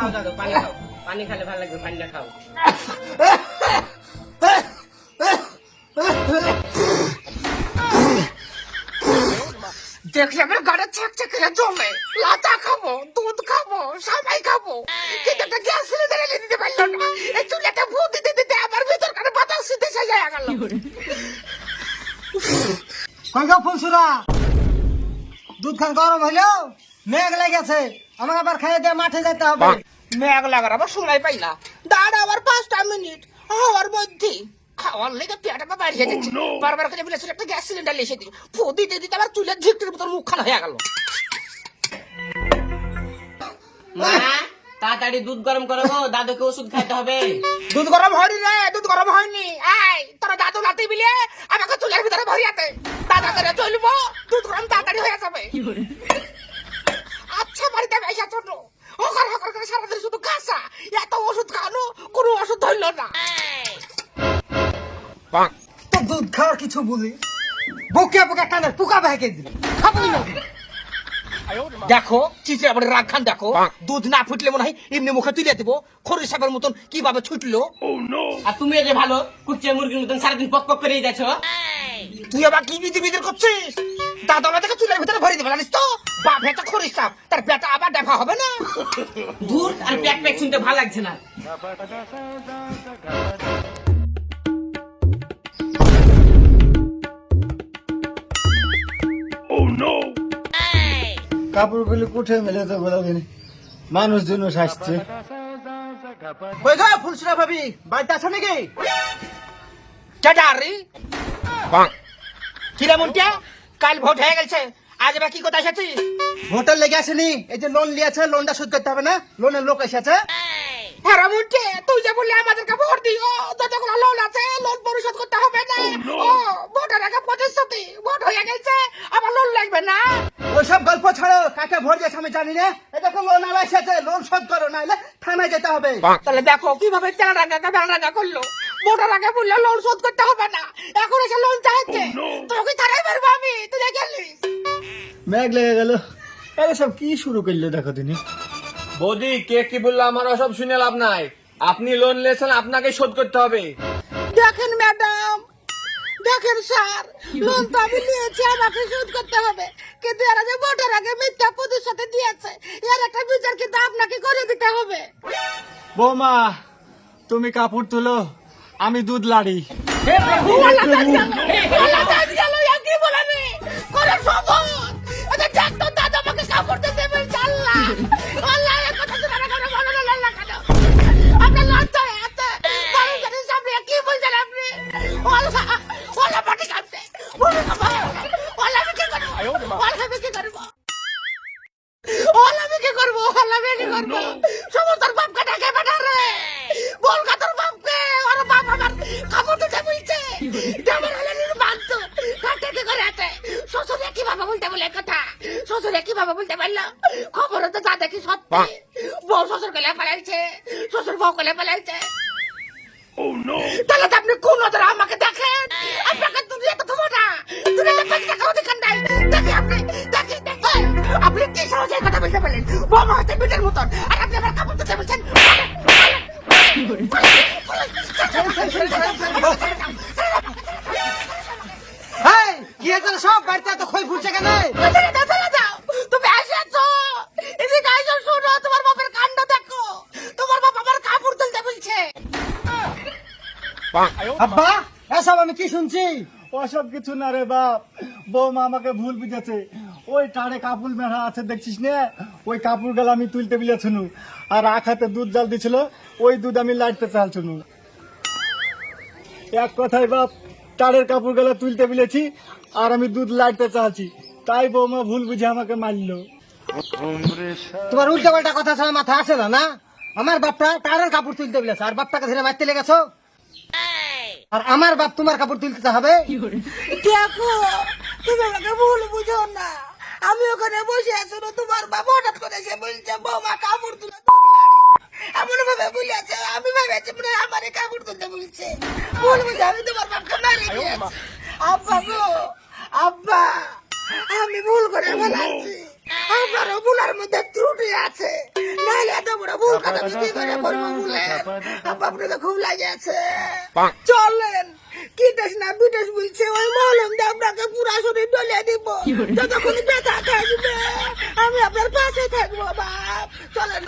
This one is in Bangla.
খাও দাদু পানি খাও। পানি খেলে ভালো লাগবে পানিটা খাও। দেখলে আমার গাড়ি ছাকছে খেলে জমে। লাচা খাব দুধ খাব সবাই খাব। কিন্তু একটা গ্যাস সিলিন্ডার এনে দিতে পারল না? এই চুলাটা ভূত দিতে দিতে আমার ভিতর কানে বাতাস শীতে শেষ হয়ে গেল। কঙ্কা ফুলসুরা? দুধ খান গরম হইল? মেঘ লেগেছে। আমাকে আবার খাইয়ে দিয়ে মাঠে যেতে হবে। মেঘ লাগার আবার সময় পাই না। দাঁড়া আবার পাঁচটা মিনিট। হওয়ার মধ্যে খাওয়ার লেগে পেটটা বাড়িয়ে যাচ্ছে বারবার করে বলেছিল একটা গ্যাস সিলিন্ডার লিখে দিই। ফু দিতে দিতে আবার চুলের ঝিকটির মতন মুখ খানা হয়ে গেল। মা তাড়াতাড়ি দুধ গরম করো গো দাদুকে ওষুধ খাইতে হবে। দুধ গরম হয়নি রে দুধ গরম হয়নি। এই তোরা দাদু লাতি বিলে আমাকে চুলের ভিতরে ভরিয়াতে দাদা করে চলবো দুধ গরম তাড়াতাড়ি হয়ে যাবে। বলি বুকে বুকে কানের পুকা ভেঙে দিল। খাবই না। দেখো চিচে আবার রাগ খান দেখো। দুধ না ফুটলে মনে হয় এমনি মুখে তুলে দেবো। খরির সাপের মতন কীভাবে ছুটলো? আর তুমি যে ভালো কুচ্ছে মুরগির মতন সারাদিন পক পক করেই যাচ্ছ? তুই আবার কি বিধি বিধির করছিস? দাদা আমাদেরকে চুলের ভিতরে ভরে দেবে জানিস তো? বাপ একটা খরিস সাপ তার পেটা আবার দেখা হবে না। দূর আর প্যাক প্যাক শুনতে ভালো লাগছে না। কাপড়গুলি কুঠে মেলে তো বলা দিন মানুষ জন্য আসছে কই গো ফুলসুরা ভাবি, বাড়িতে আছো নাকি? কেডারি কিরে মনটা? কাল ভোট হয়ে গেছে। আজ এবার কি কথা এসেছিস? হোটেল লেগে আসেনি। এই যে লোন নিয়েছে লোনটা শোধ করতে হবে না? লোনের লোক এসেছে। হ্যাঁ মনটে তুই যে বললি আমাদেরকে ভোট দিও যতগুলো লোন আছে লোন পরিশোধ করতে হবে না। ও ভোটের আগে প্রতিশ্রুতি ভোট হয়ে গেছে আবার লোন লাগবে না। ওইসব গল্প ছাড়ো কাকে ভোট দিয়েছে আমি জানি না। দেখো লোন আবার এসেছে লোন শোধ করো নাহলে থানায় যেতে হবে। তাহলে দেখো কীভাবে তেল রাখা করল। ভোটের আগে বললে লোন শোধ করতে হবে না। এখন এসে লোন চাইছে। তোকে থানায় বেরবো আমি? তুই গেলিস মেঘ লেগে গেল। সব কি শুরু করলে দেখো তিনি বৌদি কে কি বলল আমার সব শুনে লাভ নাই? আপনি লোন নিয়েছেন আপনাকে শোধ করতে হবে। দেখেন ম্যাডাম দেখেন স্যার লোন তো আমি নিয়েছি আমাকে শোধ করতে হবে। কিন্তু এরা যে ভোটের আগে মিথ্যা প্রতিশ্রুতি দিয়েছে। এর একটা বিচার কিন্তু আপনাকে করে দিতে হবে। বৌমা তুমি কাপড় তুলো আমি দুধ লাড়ি। কি করব? আমি কি করব? সমস্ত বাপকে ডাকে পাঠারে। বল কা তোর বাপকে, ওর বাপ আমার কাপড় দিতে বলছে। দেওয়ার হলে নির্বান্ত। কাটে কি করে আছে? শ্বশুরে কীভাবে বলতে বলে কথা? শ্বশুরে কীভাবে বলতে পারল? খবরে তো যা দেখি সত্যি। বউ শ্বশুর গেলে পালাইছে, শ্বশুর বউ গেলে পালাইছে। তাহলে তো আপনি কোন নজরে আমাকে দেখেন আপনাকে তুমি এত থবো না একটা পাঁচ টাকা অধিকার নাই দেখি আপনি আপনি কি সহজে কথা বলতে পারলেন? বোমা হতে বিটের মতন। আর আপনি আমার কাপড় দিতে বলছেন কি সব? বাড়িতে এত খই ফুটছে কেন। তুমি এসেছ। এদিকে এসো শোনো তোমার বাপের কাণ্ড দেখো। তোমার বাপ আমার কাপড় তুলতে বলছে। আব্বা এসব আমি কি শুনছি? ওসব কিছু না রে বাপ। বৌমা আমাকে ভুল বুঝেছে। ওই টাড়ে কাপড় মেলা আছে, দেখছিস না? ওই কাপড়গুলো আমি তুলতে বিলেছনু আর এক হাতে দুধ জাল দিছিল, ওই দুধ আমি লাড়তে চালছনু এক কথাই বাপ টাড়ের কাপড়গুলো তুলতে বিলেছি, আর আমি দুধ লাড়তে চাচ্ছি তাই বৌমা ভুল বুঝে আমাকে মারলো। তোমার উল্টা পাল্টা কথা ছাড়া মাথা আসে না না? আমার বাপটা টাড়ের কাপড় তুলতে বিলেছে, আর বাপটাকে ধরে মারতে লেগেছো? আর আমার বাপ তোমার কাপড় তুলতে হবে? দেখো, তুমি আমাকে ভুল বুঝো না। আমি ওখানে বসে আছো না তোমার বাবা হঠাৎ করে সে বলছে বৌমা কাপড় তুলে এমন ভাবে বলেছে আমি ভাবেছি মনে আমার কাপড় তুলতে বলছে। ভুল বুঝে আমি তোমার বাপকে মারি আব্বা গো আব্বা আমি ভুল করে ফেলাচ্ছি। আমারও ভুলার মধ্যে ত্রুটি আছে। নাহলে এত বড় ভুল কথা তুমি করে করব ভুলে আব্বা আপনাকে খুব লাগে আছে চলেন কি না বিদেশ বলছে ওই শাশুড়ি ডলে দিব। যতক্ষণ বেঁচা থাকবে আমি আপনার পাশে থাকব বাপ। চলেন।